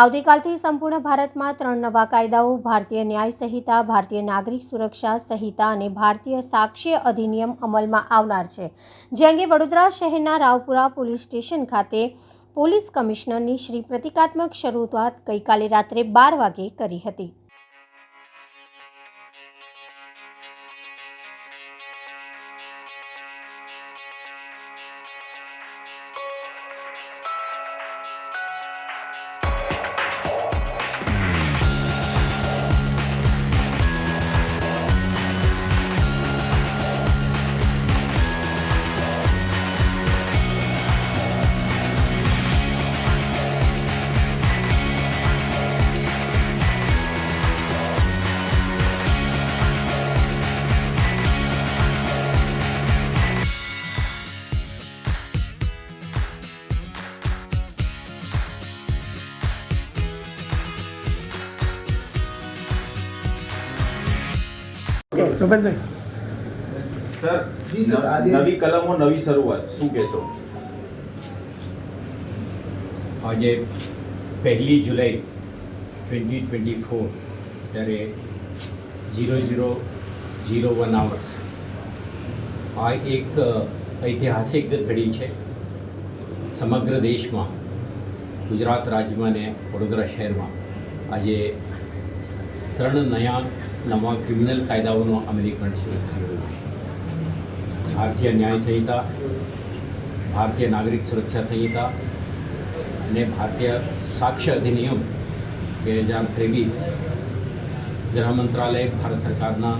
આવતીકાલથી સંપૂર્ણ ભારતમાં ત્રણ નવા કાયદાઓ, ભારતીય ન્યાય સંહિતા, ભારતીય નાગરિક સુરક્ષા સંહિતા અને ભારતીય સાક્ષ્ય અધિનિયમ અમલમાં આવનાર છે. જે અંગે વડોદરા શહેરના રાવપુરા પોલીસ સ્ટેશન ખાતે પોલીસ કમિશનરની શ્રી પ્રતિકાત્મક શરૂઆત ગઈકાલે રાત્રે બાર વાગે કરી હતી. સર નવી કલમો નવી શરૂઆત. શું કહેશો? આજે પહેલી જુલાઈ ટ્વેન્ટી ટ્વેન્ટી ફોર ત્યારે zero zero zero one hours આ એક ઐતિહાસિક ઘડી છે. સમગ્ર દેશમાં ગુજરાત રાજ્યમાં ને વડોદરા શહેરમાં આજે ત્રણ નયા નવા ક્રિમિનલ કાયદાઓનું અમલીકરણ શરૂ થઈ રહ્યું છે. ભારતીય ન્યાય સંહિતા, ભારતીય નાગરિક સુરક્ષા સંહિતા અને ભારતીય સાક્ષ્ય અધિનિયમ બે હજાર ત્રેવીસ ગૃહ મંત્રાલય ભારત સરકારના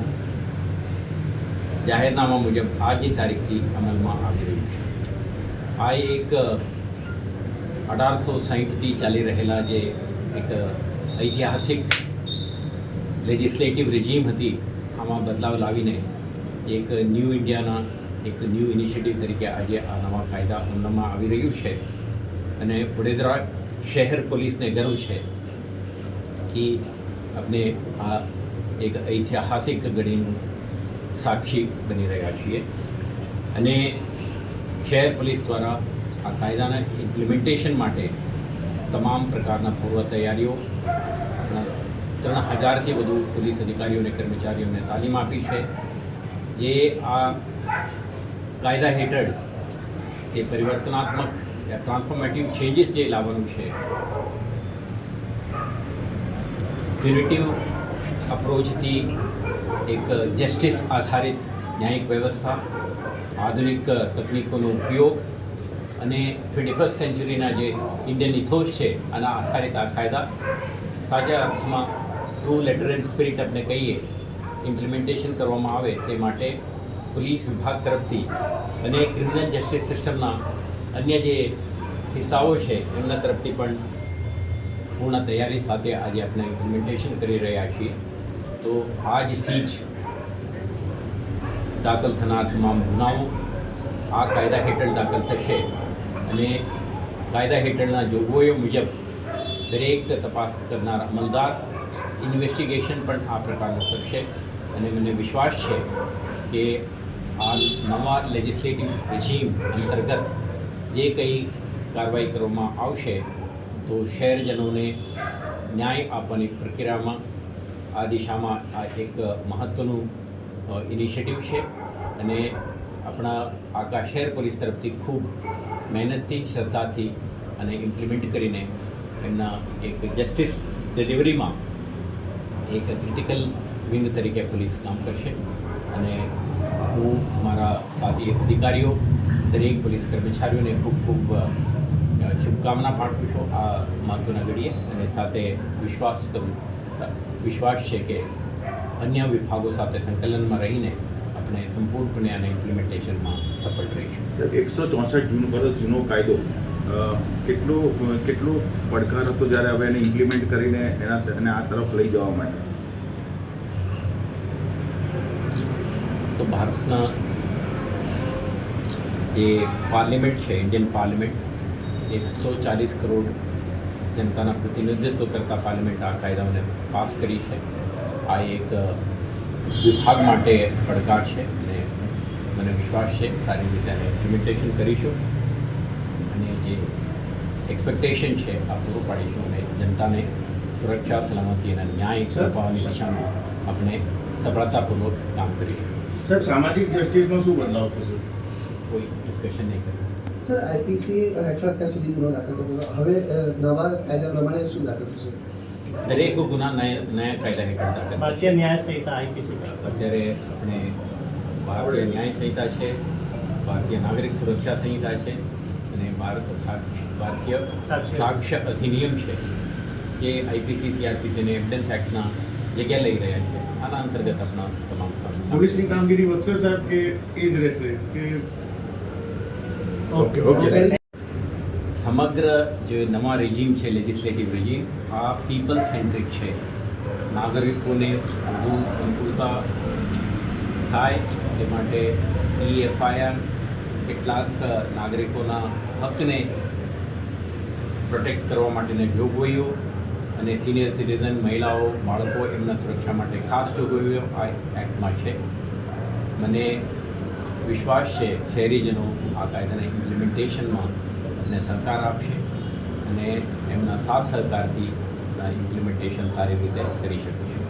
જાહેરનામા મુજબ આજની તારીખથી અમલમાં આવી રહ્યું છે. આ એક અઢારસો સાહીઠથી ચાલી રહેલા જે એક ઐતિહાસિક લેજિસ્લેટિવ રિજીમ હતી, આમાં બદલાવ લાવીને એક ન્યૂ ઇન્ડિયાના એક ન્યૂ ઇનિશિયેટિવ તરીકે આજે આ નવા કાયદા અમલમાં આવી રહ્યું છે. અને વડોદરા શહેર પોલીસને ગર્વ છે કે આપણે આ એક ઐતિહાસિક ઘડીનું સાક્ષી બની રહ્યા છીએ. અને શહેર પોલીસ દ્વારા આ કાયદાના ઇમ્પ્લિમેન્ટેશન માટે તમામ પ્રકારના પૂર્વ તૈયારીઓ ત્રણ હજારથી વધુ પોલીસ અધિકારીઓને કર્મચારીઓને તાલીમ આપી છે. જે આ કાયદા હેઠળ જે પરિવર્તનાત્મક ટ્રાન્સફોર્મેટિવ ચેન્જીસ જે લાવવાનું છે પ્યુનિટિવ અપ્રોચથી એક જસ્ટિસ આધારિત ન્યાયિક વ્યવસ્થા, આધુનિક તકનીકોનો ઉપયોગ અને ટ્વેન્ટી ફર્સ્ટ સેન્ચુરીના જે ઇન્ડિયન ઇથોસ છે, આના આધારિત આ કાયદા સાચા અર્થમાં ટ્રુ લેટર એન્ડ સ્પિરિટ આપણે કહીએ ઇમ્પ્લિમેન્ટેશન કરવામાં આવે તે માટે પોલીસ વિભાગ તરફથી અને ક્રિમિનલ જસ્ટિસ સિસ્ટમના અન્ય જે હિસ્સાઓ છે, એમના તરફથી પણ પૂર્ણ તૈયારી સાથે આજે આપણે ઇમ્પ્લિમેન્ટેશન કરી રહ્યા છીએ. તો આજથી જ દાખલ થનાર તમામ ગુનાઓ આ કાયદા હેઠળ દાખલ થશે અને કાયદા હેઠળના જોગવાઈઓ મુજબ દરેક તપાસ કરનાર અમલદાર ઇન્વેસ્ટિગેશન પણ આ પ્રકારનું કરશે અને મને વિશ્વાસ છે કે આ નવા લેજિસ્લેટિવ રજીમ અંતર્ગત જે કંઈ કાર્યવાહી કરવામાં આવશે, તો શહેરજનોને ન્યાય આપવાની પ્રક્રિયામાં આ દિશામાં આ એક મહત્ત્વનું ઇનિશિયેટિવ છે અને આપણા આખા શહેર પોલીસ તરફથી ખૂબ મહેનતથી, શ્રદ્ધાથી અને ઇમ્પ્લિમેન્ટ કરીને એમના એક જસ્ટિસ ડિલિવરીમાં એક ક્રિટિકલ વિંગ તરીકે પોલીસ કામ કરશે. અને હું, મારા સાથી અધિકારીઓ, દરેક પોલીસ કર્મચારીઓને ખૂબ ખૂબ શુભકામના પાઠવું છું આ મહત્ત્વના ઘડીએ. અને સાથે વિશ્વાસ કરું વિશ્વાસ છે કે અન્ય વિભાગો સાથે સંકલનમાં રહીને આપણે સંપૂર્ણપણે આને ઇમ્પ્લિમેન્ટેશનમાં સફળ રહીશું. એકસો ચોસઠ જૂન પર જૂનો કાયદો કેટલો કેટલો પડકાર હતો જ્યારે હવે એને ઇમ્પ્લિમેન્ટ કરીને એના એને આ તરફ લઈ જવા માટે તો ભારતના જે પાર્લિમેન્ટ છે ઇન્ડિયન પાર્લિમેન્ટ એકસો ચાલીસ કરોડ જનતાના પ્રતિનિધિત્વ કરતા પાર્લિમેન્ટ આ કાયદાઓને પાસ કરી છે. આ એક વિભાગ માટે પડકાર છે અને મને વિશ્વાસ છે સારી રીતે આને ઇમ્પ્લિમેન્ટેશન કરીશું. અને જે એક્સપેક્ટેશન છે આ પૂરું પાડીશું અને જનતાને સુરક્ષા સલામતી અને ન્યાય સર. અપાવવાની દિશામાં આપણે સફળતાપૂર્વક કામ કરીશું. સર સામાજિક જસ્ટિસમાં શું બદલાવ થશે? કોઈ ડિસ્કશન નહીં કરે સર આઈપીસી હેઠળ અત્યાર સુધી ગુનો દાખલ કર્યો હવે નવા કાયદા પ્રમાણે શું દાખલ થશે? દરેક ગુના નયા નયા કાયદા હેઠળ દાખલ ભારતીય ન્યાય સંહિતા આઈપીસી અત્યારે આપણે ભારતીય ન્યાય સંહિતા છે ભારતીય નાગરિક સુરક્ષા સંહિતા છે અને ભારત ભારતીય સાક્ષ્ય. અધિનિયમ છે જે આઈપીસી સીઆરપીસી અને એવિડન્સ એક્ટના જગ્યા લઈ રહ્યા છે આના અંતર્ગત આપણા તમામ કામ પોલીસની કામગીરી વધશે સાહેબ કે એ જ રહેશે કે ઓકે ઓકે. સમગ્ર જે નવા રેજીમ છે લેજિસ્લેટિવ રેજીમ આ પીપલ સેન્ટ્રિક છે. નાગરિકોને વધુ અનુકૂળતા થાય તે માટે ઈ એફઆઈઆર કેટલાક નાગરિકોના હકને પ્રોટેક્ટ કરવા માટેની જોગવાઈઓ અને સિનિયર સિટીઝન મહિલાઓ, બાળકો એમના સુરક્ષા માટે ખાસ જોગવાઈઓ આ એક્ટમાં છે. મને વિશ્વાસ છે શહેરીજનો આ કાયદાના ઇમ્પ્લિમેન્ટેશનમાં અમને સરકાર આપશે અને એમના સાથ સહકારથી ઇમ્પ્લિમેન્ટેશન સારી રીતે કરી શકીશું.